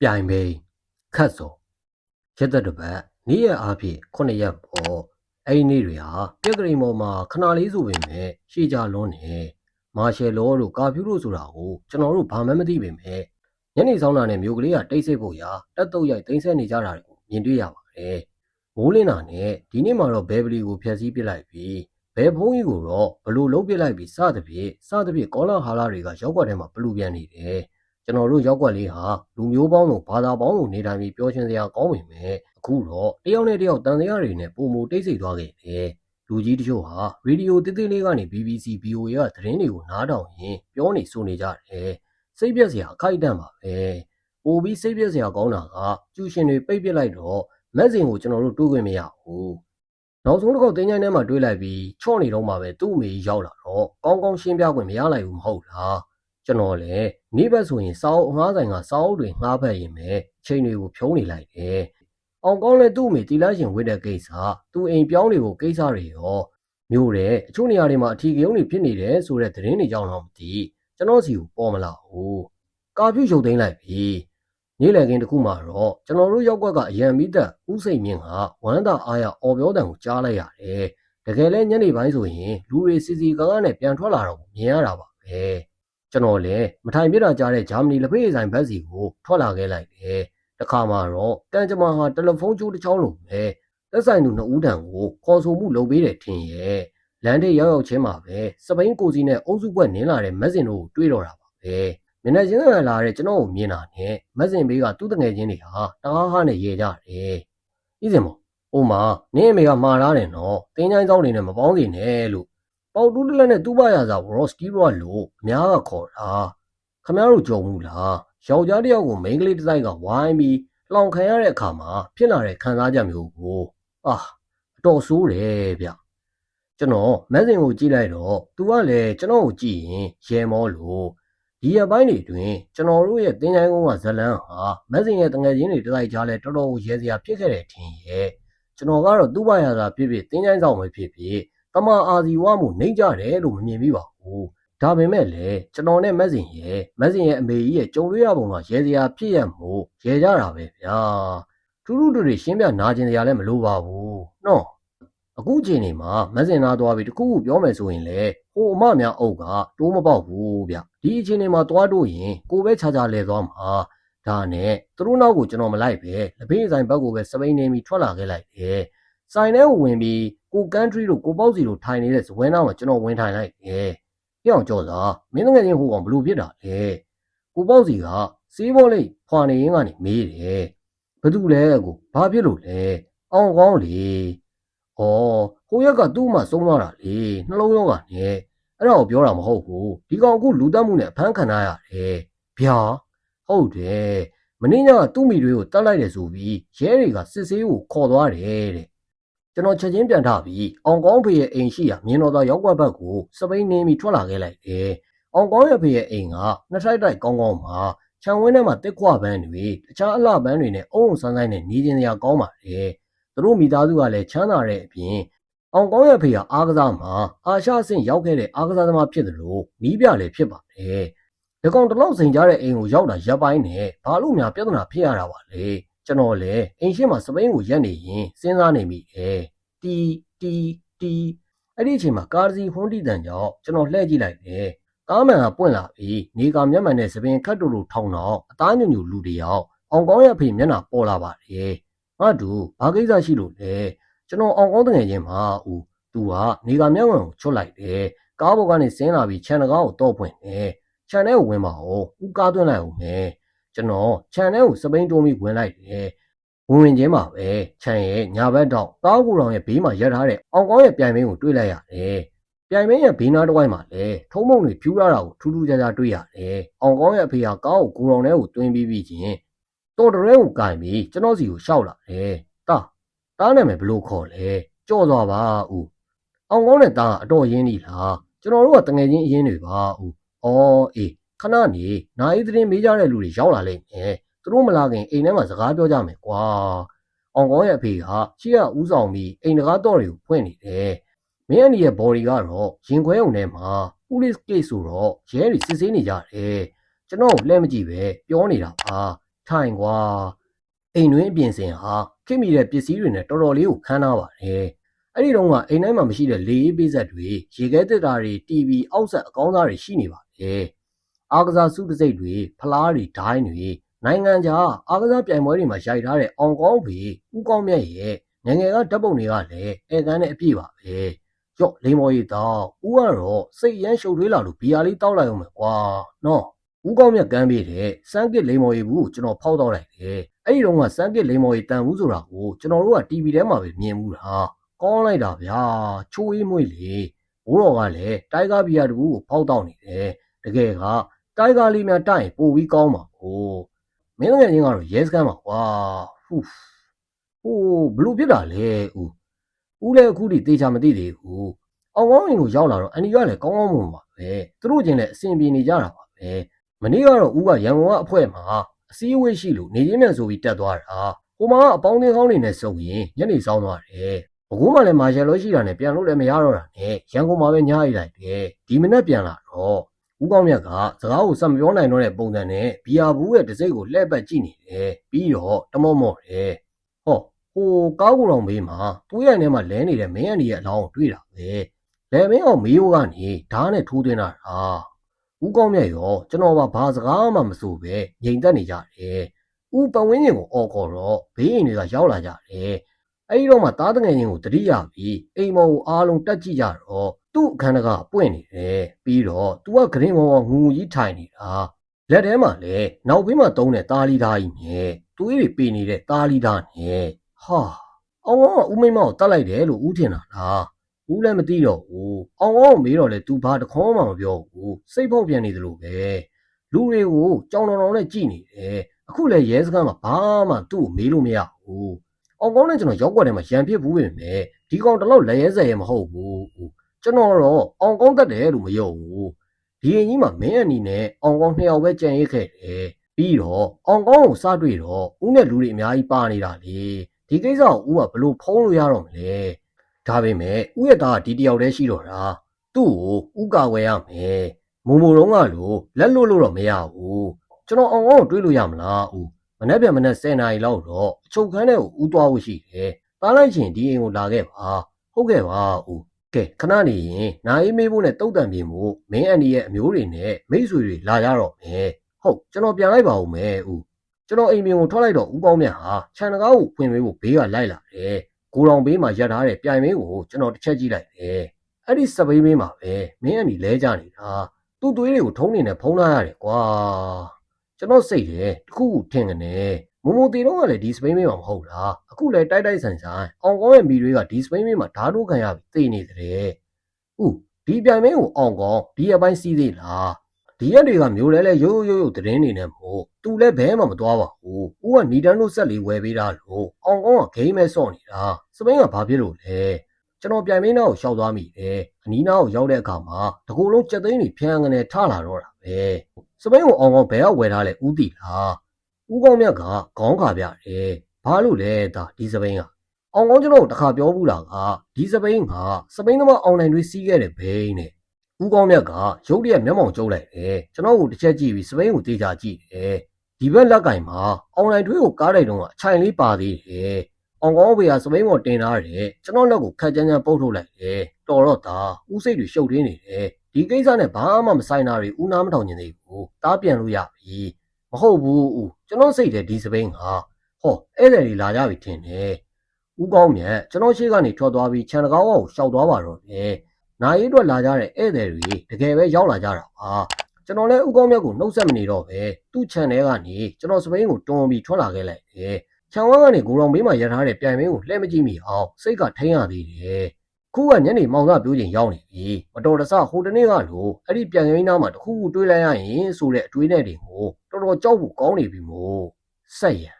ပြိုင်ပိန်ခတ်စော်ရက်သက်တစ်ပတ်နေ့ရက်အားဖြင့်9ရက်ပေါ့အဲ့ဒီနေ့တွေဟာပြက်ကလေးမော်မှာခဏလေးဆိုပေမဲ့ရှေ့ကြလွန်းနေမာရှယ်လောတို့ကာဖြူတို့ဆိုတာကိုကျွန်တော်တို့ဘာမှမသိပေမဲ့ညနေဆောင်တာနဲ့မျိုးကလေးကတိတ်ဆိတ်ဖို့ရာတက်တုတ်ရိုက်တိမ့်ဆက်နေကြတာတွေကိုမြင်တွေ့ရပါတယ်မိုးလင်းတာနဲ့ဒီနေ့မှာတော့ဘဲဘလီကိုဖျက်ဆီးပစ်လိုက်ပြီးဘဲဖုံးကြီးကိုတော့ဘလို့လုံးပစ်လိုက်ပြီးစသဖြင့်စသဖြင့်ကောလာဟာလာတွေကရောက်ွက်ထဲမှာဘလူပြန်နေတယ် ကျွန်တော်တို့ရောက်ွက်လေးဟာလူမျိုးပေါင်းစုံဘာသာပေါင်းစုံနေထိုင်ပြီးပြောချင်းစရာကောင်းပေမဲ့အခုတော့တယောက်နဲ့တယောက်တန်တရားတွေနဲ့ပုံမတိတ်ဆိတ်သွားခဲ့တယ်။လူကြီးတချို့ဟာရေဒီယိုတိတိလေးကနေ BBC VOA ကသတင်းတွေကိုနားထောင်ရင်းပြောနေဆိုနေကြတယ်။စိတ်ပြက်စရာအခိုက်အတန့်ပါပဲ။ပိုပြီးစိတ်ပြက်စရာကောင်းတာကကျူရှင်တွေပိတ်ပစ်လိုက်တော့မက်စင်ကိုကျွန်တော်တို့တွေးခွင့်မရဘူး။နောက်ဆုံးတစ်ခေါက်တင်းချိုင်းထဲမှာတွေးလိုက်ပြီးချော့နေတော့မှပဲသူ့အမေကြီးရောက်လာတော့ကောင်းကောင်းရှင်းပြခွင့်မရလိုက်ဘူးမဟုတ်လား။ ကျွန်တော်လည်းနေ့ဘက်ဆိုရင်စောင်းအငှားဆိုင်ကစောင်းတွေငှားဖက်ရင်ပဲအချိန်တွေကိုဖြုံးနေလိုက်တယ်။အောင်ကောင်းလည်းသူ့အမေတီလာရှင်ဝိတဲ့ကိစ္စသူ့အိမ်ပြောင်းတွေကိုကိစ္စတွေရောမျိုးတဲ့အချို့နေရာတွေမှာအထီးကယုံတွေဖြစ်နေတယ်ဆိုတဲ့သတင်းတွေကြောင့်တော့မသိကျွန်တော်စီကိုပေါ်မလာဘူး။ကာဖြူရုပ်သိမ်းလိုက်ပြီ။နေ့လည်ခင်းတစ်ခုမှတော့ကျွန်တော်တို့ရောက်ကွက်ကအရန်မီးသက်ဦးစိန်မြင့်ကဝမ်းသာအားရအော်ပြောတံကိုကြားလိုက်ရတယ်။တကယ်လဲညနေပိုင်းဆိုရင်လူတွေစီစီကားကားနဲ့ပြန်ထွက်လာတော့မြင်ရတာပါပဲ။ ကျွန်တော်လည်းမထိုင်ပြတာကြားတဲ့ဂျာမနီလက်ဖေးဆိုင်ဘက်စီကိုထွက်လာခဲ့လိုက်တယ်။တခါမှတော့တန်ကြမာဟာတယ်လီဖုန်းကြိုးတစ်ချောင်းလုံးပဲသက်ဆိုင်သူနှစ်ဦးတန်ကိုခေါ်ဆိုမှုလုပ်ပေးတယ်ထင်ရဲ့။လမ်းထိပ်ရောက်ရောက်ချင်းမှာပဲစပိန်ကိုစီနဲ့အုပ်စုပွဲနင်းလာတဲ့မက်စင်တို့ကိုတွေ့တော့တာပါပဲ။မျက်နှာချင်းဆိုင်လာတဲ့ကျွန်တော်ကိုမြင်တာနဲ့မက်စင်ဘေးကသူ့တငယ်ချင်းတွေဟာတကားဟားနဲ့ရေကြတယ်။ဤစင်မောအိုမနင်းအမေကမှားလာတယ်နော်။တင်းချိုင်းစောင်းနေနဲ့မပေါင်းစေနဲ့လို့ ပေါက်တူးတလက်နဲ့တူးပရစာကိုရောစတီးရောလို့အများကခေါ်တာခမ ्या တို့ကြုံဘူးလားယောက်ျားတစ်ယောက်ကိုမိန်းကလေးတစ်တိုက်ကဝိုင်းပြီးလောင်ခံရတဲ့အခါမှာဖြစ်လာတဲ့ခံစားချက်မျိုးကိုအာအတော်ဆိုးတယ်ဗျကျွန်တော်မက်ဆင်ကိုကြည့်လိုက်တော့သူကလည်းကျွန်တော်ကိုကြည့်ရင်ရဲမောလို့ဒီရပိုင်းတွေတွင်ကျွန်တော်တို့ရဲ့တင်းချိုင်းကုန်းကဇလန်းဟာမက်ဆင်ရဲ့တငယ်ချင်းတွေတစ်လိုက်ကြားလဲတော်တော်ကိုရဲစရာဖြစ်ခဲ့တယ်ထင်ရဲ့ကျွန်တော်ကတော့သူ့ဘာရစာဖြစ်ဖြစ်တင်းချိုင်းဆောင်ပဲဖြစ်ဖြစ် တမအာဇီဝမှုနှိမ့်ကြတယ်လို့မမြင်မိပါဘူးဒါပေမဲ့လည်းကျွန်တော်နဲ့မက်စင်ရဲ့မက်စင်ရဲ့အမေကြီးရဲ့ကြုံတွေ့ရပုံကရဲစရာဖြစ်ရမို့ရဲကြတာပဲဗျာထူးထူးတူတွေရှင်းပြနာကျင်စရာလည်းမလိုပါဘူးနော်အခုချိန်နေမှာမက်စင်နာသွားပြီးတခုခုပြောမယ်ဆိုရင်လေဟိုအမများအုပ်ကတိုးမပေါက်ဘူးဗျဒီအချိန်နေမှာသွားတို့ရင်ကိုပဲခြားခြားလဲသွားမှာဒါနဲ့သူတို့နောက်ကိုကျွန်တော်မလိုက်ပဲလက်ဖေးဆိုင်ဘက်ကိုပဲစပိန်နေပြီးထွက်လာခဲ့လိုက်တယ် ဆိုင်ထဲကိုဝင်ပြီးကိုကန်ထရီတို့ကိုပေါ့စီတို့ထိုင်နေတဲ့ဇပွဲနားမှာကျွန်တော်ဝင်ထိုင်လိုက်တယ်။ပြောင်းကြောစားမင်းငယ်ချင်းဟိုကောင်ဘလို့ဖြစ်တာလဲ။ကိုပေါ့စီကစေးဘောလေးဖွာနေရင်းကနေမေးတယ်။ဘသူလဲကိုဘာဖြစ်လို့လဲ။အောင်ကောင်းလေ။ဩဟိုရက်ကသူ့မှဆုံးသွားတာလေနှလုံးရောဂါနဲ့အဲ့ဒါကိုပြောတာမဟုတ်ဘူး။ဒီကောင်အခုလူတက်မှုနဲ့အဖမ်းခံရရတယ်။ဗျာဟုတ်တယ်။မင်းညကသူ့မိတွေကိုတတ်လိုက်တယ်ဆိုပြီးရဲတွေကစစ်ဆေးကိုခေါ်သွားတယ်တဲ့ ကျွန်တော်ချက်ချင်းပြန်ထပြီးအောင်ကောင်းဖေရဲ့အိမ်ရှိရာမြင်းတော်သားရောက်ွက်ဘက်ကိုစပိန်နေပြီးထွက်လာခဲ့လိုက်တယ်။အောင်ကောင်းရဲ့ဖေရဲ့အိမ်ကနှစ်ထိုက်တိုက်ကောင်းကောင်းမှာခြံဝင်းထဲမှာတက်ခွပန်းတွေတခြားအလှပန်းတွေနဲ့အုံအုံဆန်းဆန်းနဲ့နေကျင်စရာကောင်းပါတယ်။သူတို့မိသားစုကလည်းချမ်းသာတဲ့အပြင်အောင်ကောင်းရဲ့ဖေကအားကစားမှာအာရှအဆင့်ရောက်ခဲ့တဲ့အားကစားသမားဖြစ်တယ်လို့နီးပြလည်းဖြစ်ပါတယ်။ဒီကောင်တလောက်စိန်ကြတဲ့အိမ်ကိုရောက်တာရပ်ပိုင်းနဲ့ဘာလို့များပြဿနာဖြစ်ရတာပါလဲ။ ကျွန်တော်လည်းအိမ်ရှိမှာစပိန်ကိုရက်နေရင်စဉ်းစားနေမိတယ်။တီတီတီအဲ့ဒီအချိန်မှာကားစီဟွန်းတီတန်ကြောင့်ကျွန်တော်လှည့်ကြည့်လိုက်တယ်ကားမှန်ကပွင့်လာပြီးနေကမျက်မှန်နဲ့သပင်ခတ်တူတူထောင်းတော့အသားညွညူလူတယောက်အောင်ကောင်းရဲ့အဖေမျက်နှာပေါ်လာပါတယ်ငါတူဘာကိစ္စရှိလို့လဲကျွန်တော်အောင်ကောင်းတငယ်ချင်းမှာဦးသူကနေကမျက်မှန်ကိုချွတ်လိုက်တယ်ကားပေါ်ကနေဆင်းလာပြီးခြံတကားကိုတော့ပွင့်တယ်ခြံထဲကိုဝင်ပါဦးဦးကားသွင်းလိုက်အောင်မယ် ကျွန်တော်ခြံထဲကိုစပိန်တိုးပြီးဝင်လိုက်တယ်ဝင်ဝင်ချင်းမှာပဲခြံရဲ့ညာဘက်တော့ကားကူတော်ရဲ့ဘေးမှာရပ်ထားတဲ့အောင်ကောင်းရဲ့ပြိုင်မင်းကိုတွေ့လိုက်ရတယ်။ပြိုင်မင်းရဲ့ဘေးနားတစ်ဝိုက်မှာလည်းထုံးမုံတွေဖြူရတာကိုထူးထူးခြားခြားတွေ့ရတယ်။အောင်ကောင်းရဲ့အဖေကကားကိုကူတော်ထဲကိုတွင်းပြီးပြီးချင်းတော်တရဲကိုကင်ပြီးကျွန်တော်စီကိုရှောက်လာတယ်။တာတားနာမည်ဘလို့ခေါ်လဲ။ကြော့သွားပါဦး။အောင်ကောင်းနဲ့တားကအတော်ရင်းနေလား။ကျွန်တော်တို့ကတငယ်ချင်းအရင်တွေပါဦး။အော်အေး ခဏနေနိုင်သတင်းမေးကြတဲ့လူတွေရောက်လာလိမ့်မယ်။သူတို့မလာခင်အိမ်ထဲမှာစကားပြောကြမယ်ကွာ။အောင်ကောင်းရဲ့အဖေကရှေ့ကဥဆောင်ပြီးအိမ်တကားတော့တွေကိုဖွင့်နေတယ်။မင်းအန်ဒီရဲ့ body ကတော့ရင်ခွဲုံထဲမှာ police case ဆိုတော့ရဲတွေစစ်ဆေးနေကြတယ်။ကျွန်တော်ကိုလှည့်မကြည့်ပဲပြောနေတာပါ။ထိုင်ကွာအိမ်တွင်းအပြင်စင်ဟာခင်မိတဲ့ပစ္စည်းတွေနဲ့တော်တော်လေးကိုခမ်းနားပါတယ်အဲ့ဒီတော့ကအိမ်ထဲမှာမရှိတဲ့လေအေးပေးဆက်တွေရေခဲတက်တာတွေ TV အောက်ဆက်အကောင်းသားတွေရှိနေပါတယ် အားကစားစုတစိတ်တွေဖလားတွေဒိုင်းတွေနိုင်ငံခြားအားကစားပြိုင်ပွဲတွေမှာရိုက်ထားတဲ့အောင်ကောင်းဖေဦးကောင်းမြတ်ရဲ့ငယ်ငယ်ကဓာတ်ပုံတွေကလည်းအဲကန်းနဲ့အပြည့်ပါပဲကြော့လိမ္မော်ရီတောက်ဦးကတော့စိတ်ရမ်းရှုပ်ထွေးလာလို့ဘီယာလေးတောက်လိုက်အောင်မယ်ကွာနော်ဦးကောင်းမြတ်ကမ်းပေးတဲ့စမ်းကစ်လိမ္မော်ရီဘူးကိုကျွန်တော်ဖောက်တော့လိုက်တယ်။အဲ့ဒီတော့ကစမ်းကစ်လိမ္မော်ရီတန်ဘူးဆိုတာကိုကျွန်တော်တို့က TV ထဲမှာပဲမြင်မှုတာ။ကောင်းလိုက်တာဗျာ။ချိုးအေးမွေ့လေ။ဘိုးတော်ကလည်းတိုင်ဂါဘီယာတူကိုဖောက်တော့နေတယ်။တကယ်က တိုင်ဂါလေးများတိုက်ရင်ပိုပြီးကောင်းပါကို။မင်းငယ်ချင်းကတော့ရဲစခန်းပါကွာ။ဟူးဟိုးဘလို့ဖြစ်တာလဲဦး။ဦးလည်းအခုထိတေချာမသိသေးဘူး။အောင်ကောင်းရင်ကိုရောက်လာတော့အန်ဒီကလည်းကောင်းကောင်းမွန်ပါပဲ။သူတို့ချင်းလည်းအဆင်ပြေနေကြတာပါပဲ။မနေ့ကတော့ဦးကရန်ကုန်ကအဖွဲမှာအစည်းအဝေးရှိလို့နေရင်းမြန်ဆိုပြီးတက်သွားတာဟိုမှာကအပေါင်းအသင်းကောင်းတွေနဲ့စုံရင်ညနေဆောင်သွားတယ်ဘကူမှလည်းမာရှယ်လို့ရှိတာနဲ့ပြန်လို့လည်းမရတော့တာနဲ့ရန်ကုန်မှာပဲညအိလိုက်တယ်ဒီမနေ့ပြန်လာတော့ ဦးကောင်းမြတ်ကစကားကိုစက်မပြောနိုင်တော့တဲ့ပုံစံနဲ့ဘီယာဘူးရဲ့တစိမ့်ကိုလှည့်ပတ်ကြည့်နေတယ်ပြီးတော့တမော့မော့တယ်ဟောဟိုကားကိုယ်တော်မေးမှာသူ့ရဲ့ထဲမှာလဲနေတဲ့မင်းအန်ဒီရဲ့အလောင်းကိုတွေ့တာပဲလဲမင်းအောင်မေးဖို့ကနေဓာတ်နဲ့ထိုးသွင်းတာဟာဦးကောင်းမြတ်ရောကျွန်တော်ကဘာစကားမှမဆိုပဲငြိမ်သက်နေကြတယ်။ဦးပဝင်းရင်ကိုအော်ခေါ်တော့ဘေးရင်တွေကရောက်လာကြတယ်။ အဲဒီတော့မှသားတငယ်ချင်းကိုတတိယပြီးအိမ်မော်ကိုအားလုံးတက်ကြည့်ကြတော့သူ့အခန်းတကပွင့်နေတယ်။ပြီးတော့သူကဂရင်းမော်ငူငူကြီးထိုင်နေတာ။လက်ထဲမှာလည်းနောက်ဘေးမှာတုံးတဲ့တာလီသားကြီးနဲ့သွေးတွေပေနေတဲ့တာလီသားနဲ့ဟာအောင်ကဦးမိမကိုတတ်လိုက်တယ်လို့ဦးထင်တာလား။ဦးလည်းမသိတော့ဘူး။အောင်အောင်မေးတော့လေ तू ဘာတခေါမှမပြောဘူး။စိတ်ဖောက်ပြန်နေသလိုပဲ။လူတွေကိုကြောင်တော်တော်နဲ့ကြည်နေတယ်။အခုလည်းရဲစခန်းမှာဘာမှသူ့ကိုမေးလို့မရဘူး။ အောင်ကောင်းနဲ့ကျွန်တော်ရောက်ွက်ထဲမှာရံပြစ်ဘူးပဲမယ်။ဒီကောင်တလောက်လက်ရဲစက်ရဲမဟုတ်ဘူး။ကျွန်တော်တော့အောင်ကောင်းတတ်တယ်လို့မယုံဘူး။ဒီရင်ကြီးမှာမင်းအနီနဲ့အောင်ကောင်းနှစ်ယောက်ပဲကြံရစ်ခဲ့တယ်။ပြီးတော့အောင်ကောင်းကိုစတွေ့တော့ဦးနဲ့လူတွေအများကြီးပါနေတာလေ။ဒီကိစ္စကိုဦးကဘလို့ဖုံးလို့ရတော့မလဲ။ဒါပေမဲ့ဥယျာသားကဒီတယောက်တည်းရှိတော့တာသူ့ကိုဥကာဝယ်ရမယ်မုံမိုတော့ကလို့လက်လွတ်လို့တော့မရဘူးကျွန်တော်အောင်အောင်ကိုတွေးလို့ရမလားဦး မနေ့ပြန်မနေ့10နာရီလောက်တော့အချုပ်ခန်းထဲကိုဥသွားဖို့ရှိတယ်တားလိုက်ချင်ဒီအိမ်ကိုလာခဲ့ပါဟုတ်ကဲ့ပါဦးကဲခဏနေရင်နာအေးမေးဖို့နဲ့တုတ်တန်ပြေမှုမင်းအန်ဒီရဲ့အမျိုးတွေနဲ့မိတ်ဆွေတွေလာကြတော့မယ်ဟုတ်ကျွန်တော်ပြန်လိုက်ပါဦးမယ်ဦးကျွန်တော်အိမ်ပြင်ကိုထွက်လိုက်တော့ဦးကောင်းမြတ်ဟာခြံတကားကိုဖွင့်ပေးဖို့ဘေးကလိုက်လာတယ်ကိုတော်ဘေးမှာရပ်ထားတဲ့ပြိုင်မင်းကိုကျွန်တော်တစ်ချက်ကြည့်လိုက်တယ်။အဲ့ဒီစပိန်မင်းမှာပဲမင်းအနီလဲကြနေတာ။သူ့သွေးတွေကိုထုံးနေနဲ့ဖုံးလာရတယ်ကွာ။ ကျွန်တော်စိတ်တယ်တခုခုထင်ကနေမမိုတီတော့ကလည်းဒီစပိန်မင်းမှာမဟုတ်လား။အခုလည်းတိုက်တိုက်ဆန်ဆန်အောင်ကောင်းရဲ့မိတွေကဒီစပိန်မင်းမှာဓာတ်တို့ခံရပြီးသိနေတယ်။ဥဒီပြိုင်မင်းကိုအောင်ကောင်းဒီအပိုင်းစီးသေးလား။ဒီရက်တွေကမျိုးလဲလဲရိုးရိုးရိုးသတင်းနေနေမို့သူလည်းဘဲမှမသွားပါဘူး။ဦးကနီတန်တို့ဆက်လေးဝယ်ပေးတာလို့အောင်ကောင်းကဂိမ်းမဲဆော့နေတာ။စပိန်ကဘာဖြစ်လို့လဲ။ကျွန်တော်ပြိုင်မင်းသားကိုရှောက်သွားမိတယ်။အနီးနားကိုရောက်တဲ့အခါမှာတကူလုံးကြက်သိန်းတွေဖျံငနေထလာတော့တာ ပဲ။စပိန်ကိုအောင်ကောင်းဘဲကဝယ်ထားလဲဦးတီလား။ဦးကောင်းမြတ်ကခေါင်းခါပြတယ်။ဘာလို့လဲဒါဒီစပိန်ကအောင်ကောင်းကျွန်တော်တခါပြောဘူးလားကဒီစပိန်ကစပိန်သမားအွန်လိုင်းတွေစီးခဲ့တဲ့ဘိန်းနဲ့ဦးကောင်းမြတ်ကရုပ်တရက်မျက်မှောင်ကျုပ်လိုက်တယ်ကျွန်တော်ကိုတစ်ချက်ကြည့်ပြီးစပိန်ကိုတေးချကြည့်တယ်ဒီဘက်လက်ကင်မှာအွန်လိုင်းထွေးကိုကားလိုက်တော့အချိုင်လေးပါသေးတယ် အောင်ကောင်းဘေးကစပိန်ကိုတင်ထားတယ်ကျွန်တော်လက်ကိုခက်ကြမ်းကြမ်းပုတ်ထုတ်လိုက်တယ်တော်တော့တာဦးစိတ်တွေရှုပ်ထင်းနေတယ်ဒီကိစ္စနဲ့ဘာမှမဆိုင်တာတွေဦးနာမထောင်ကျင်သေးဘူးတားပြန်လို့ရပြီမဟုတ်ဘူးဦးကျွန်တော်စိတ်တယ်ဒီစပိန်ကဟောဧည့်သည်တွေလာကြပြီထင်တယ်ဦးကောင်းမြတ်ကျွန်တော်ရှေ့ကနေထွက်သွားပြီးခြံတကားဝါကိုရှောက်သွားပါတော့တယ်နာရီအတွက်လာကြတဲ့ဧည့်သည်တွေတကယ်ပဲရောက်လာကြတာပါကျွန်တော်လည်းဥကောင်းမြတ်ကိုနှုတ်ဆက်မနေတော့ပဲသူ့ခြံထဲကနေကျွန်တော်စပိန်ကိုတွန်းပြီးထွက်လာခဲ့လိုက်တယ် ခြံဝန်းကနေဂိုရောင်ဘေးမှာရထားတဲ့ပြိုင်မင်းကိုလှည့်မကြည့်မိအောင်စိတ်ကထိန်းရသေးတယ်ခုကညနေမောင်သားပြိုးချိန်ရောက်နေပြီမတော်တဆဟိုတနေ့ကလို့အဲ့ဒီပြိုင်ရင်းသားမှာတခုခုတွေးလိုက်ရရင်ဆိုတဲ့အတွေးနဲ့တွေကိုတော်တော်ကြောက်ဖို့ကောင်းနေပြီမို့ဆက်ရံ